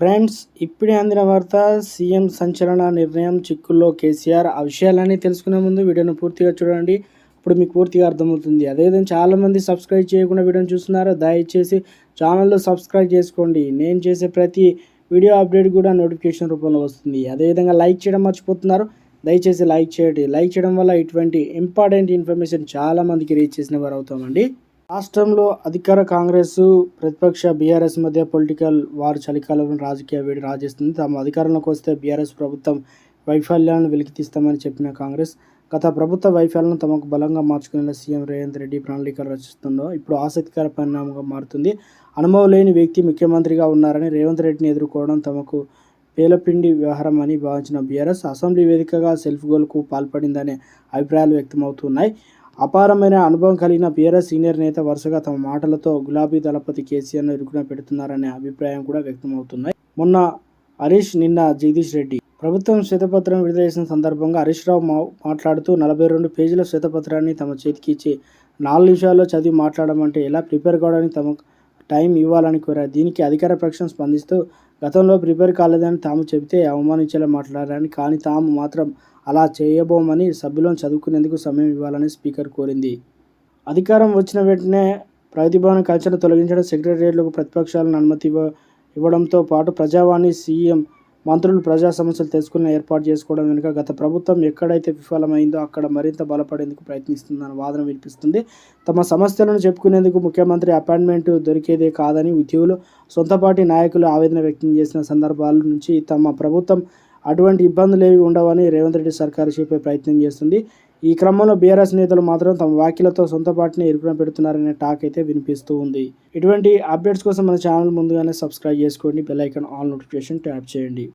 Friends ఇప్పుడే అందిన వార్త సీఎం సంచలన నిర్ణయం చిక్కుల్లో కేసీఆర్. ఆ విషయాలన్నీ తెలుసుకునే ముందు వీడియోను పూర్తిగా చూడండి. ఇప్పుడు మీకు పూర్తిగా అర్థమవుతుంది. అదేవిధంగా చాలామంది సబ్స్క్రైబ్ చేయకుండా వీడియోని చూస్తున్నారు. దయచేసి ఛానల్లో సబ్స్క్రైబ్ చేసుకోండి. నేను చేసే ప్రతి వీడియో అప్డేట్ కూడా నోటిఫికేషన్ రూపంలో వస్తుంది. అదేవిధంగా లైక్ చేయడం మర్చిపోతున్నారు. దయచేసి లైక్ చేయండి. లైక్ చేయడం వల్ల ఇటువంటి ఇంపార్టెంట్ ఇన్ఫర్మేషన్ చాలామందికి రీచ్ చేసిన వారు అవుతామండి రాష్ట్రంలో అధికార కాంగ్రెస్ ప్రతిపక్ష బీఆర్ఎస్ మధ్య పొలిటికల్ వారు చలికాలంలో రాజకీయ వేడి రాజేస్తుంది. తాము అధికారంలోకి వస్తే బీఆర్ఎస్ ప్రభుత్వం వైఫల్యాలను వెలికితీస్తామని చెప్పిన కాంగ్రెస్ గత ప్రభుత్వ వైఫల్యాలను తమకు బలంగా మార్చుకునేలా సీఎం రేవంత్ రెడ్డి ప్రణాళికలు రచిస్తుందో ఇప్పుడు ఆసక్తికర పరిణామంగా మారుతుంది. అనుభవం లేని వ్యక్తి ముఖ్యమంత్రిగా ఉన్నారని రేవంత్ రెడ్డిని ఎదుర్కోవడం తమకు పేలపిండి వ్యవహారం అని భావించిన బీఆర్ఎస్ అసెంబ్లీ వేదికగా సెల్ఫ్ గోల్కు పాల్పడిందనే అభిప్రాయాలు వ్యక్తమవుతున్నాయి. అపారమైన అనుభవం కలిగిన బీఆర్ఎస్ సీనియర్ నేత వరుసగా తమ మాటలతో గులాబీ దళపతి కేసీఆర్ను ఇరుకున పెడుతున్నారనే అభిప్రాయం కూడా వ్యక్తమవుతున్నాయి. మొన్న హరీష్ నిన్న జగదీష్ రెడ్డి. ప్రభుత్వం శ్వేతపత్రం విడుదల చేసిన సందర్భంగా హరీష్ రావు మాట్లాడుతూ నలభై రెండు పేజీల శ్వేతపత్రాన్ని తమ చేతికి ఇచ్చి నాలుగు నిమిషాల్లో చదివి మాట్లాడమంటే ఎలా ప్రిపేర్ కావడానికి తమకు టైం ఇవ్వాలని కోరారు. దీనికి అధికార పక్షం స్పందిస్తూ గతంలో ప్రిపేర్ కాలేదని తాము చెబితే అవమానించేలా మాట్లాడారని కానీ తాము మాత్రం అలా చేయబోమని సభ్యులను చదువుకునేందుకు సమయం ఇవ్వాలని స్పీకర్ కోరింది. అధికారం వచ్చిన వెంటనే ప్రతిభవన కల్చర్ తొలగించడం సెక్రటరియట్లకు ప్రతిపక్షాలను అనుమతి ఇవ్వ ఇవ్వడంతో పాటు ప్రజావాణి సీఎం మంత్రులు ప్రజా సమస్యలు తెలుసుకునే ఏర్పాటు చేసుకోవడం వెనుక గత ప్రభుత్వం ఎక్కడైతే విఫలమైందో అక్కడ మరింత బలపడేందుకు ప్రయత్నిస్తుందన్న వాదన వినిపిస్తుంది. తమ సమస్యలను చెప్పుకునేందుకు ముఖ్యమంత్రి అపాయింట్మెంట్ దొరికేదే కాదని ఉద్యోగులు సొంత పార్టీ నాయకులు ఆవేదన వ్యక్తం చేసిన సందర్భాల నుంచి తమ ప్రభుత్వం అటువంటి ఇబ్బందులు ఏవి ఉండవని రేవంత్ రెడ్డి సర్కారు చెప్పే ప్రయత్నం చేస్తుంది. ఈ క్రమంలో బీఆర్ఎస్ నేతలు మాత్రం తమ వ్యాఖ్యలతో సొంత పార్టీని ఇరుకున పెడుతున్నారనే టాక్ అయితే వినిపిస్తూ ఉంది. ఇటువంటి అప్డేట్స్ కోసం మన ఛానల్ ముందుగానే సబ్స్క్రైబ్ చేసుకోండి. Bell icon all notification tap చేయండి.